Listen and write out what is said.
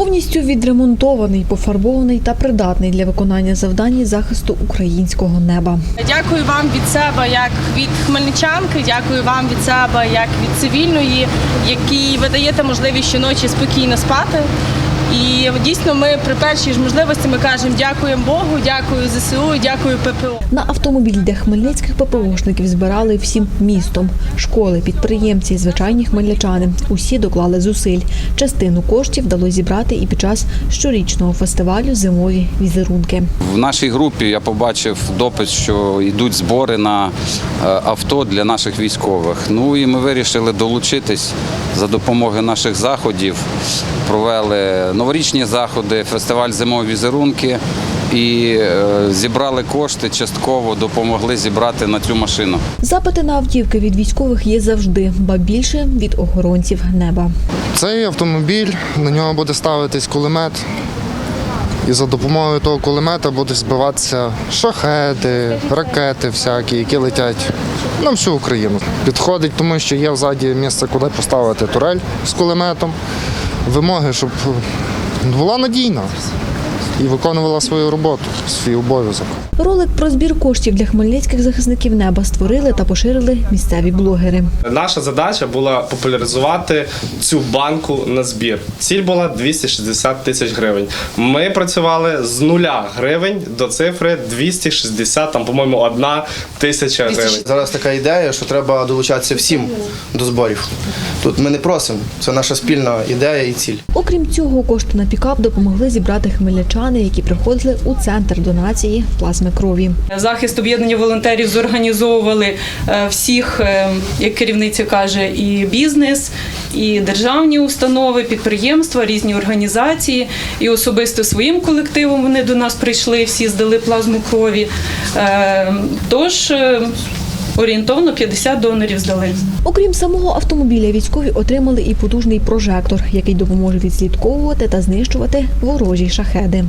Повністю відремонтований, пофарбований та придатний для виконання завдань захисту українського неба. Дякую вам від себе, як від хмельничанки. Дякую вам від себе, як від цивільної, якій ви даєте можливість щоночі спокійно спати. І дійсно, ми при першій ж можливості ми кажемо дякуємо Богу, дякую ЗСУ, дякую ППО. На автомобіль для хмельницьких ППОшників збирали всім містом. Школи, підприємці, звичайні хмельничани. Усі доклали зусиль. Частину коштів вдалося зібрати і під час щорічного фестивалю Зимові візерунки. В нашій групі я побачив допис, що йдуть збори на е, авто для наших військових. Ну і ми вирішили долучитись за допомогою наших заходів. Провели новорічні заходи, фестиваль зимові візерунки і е, зібрали кошти, частково допомогли зібрати на цю машину. Запити на автівки від військових є завжди, ба більше від охоронців неба. Цей автомобіль, на нього буде ставитись кулемет. І за допомогою того кулемета будуть збиватися шахеди, ракети всякі, які летять на всю Україну. Підходить, тому що є взаді місце, куди поставити турель з кулеметом. Вимоги, щоб була надійна і виконувала свою роботу, свій обов'язок. Ролик про збір коштів для хмельницьких захисників неба створили та поширили місцеві блогери. Наша задача була популяризувати цю банку на збір. Ціль була 260 тисяч гривень. Ми працювали з нуля гривень до цифри 260, там, по-моєму, одна тисяча гривень. Зараз така ідея, що треба долучатися всім до зборів. Тут ми не просимо, це наша спільна ідея і ціль. Окрім цього, кошти на пікап допомогли зібрати хмельничани, які приходили у центр донації плазми крові. Захист об'єднання волонтерів зорганізовували е, всіх, е, як керівниця каже, і бізнес, і державні установи, підприємства, різні організації. І особисто своїм колективом вони до нас прийшли, всі здали плазму крові. Е, Тож орієнтовно 50 донорів здали. Окрім самого автомобіля, військові отримали і потужний прожектор, який допоможе відслідковувати та знищувати ворожі шахеди.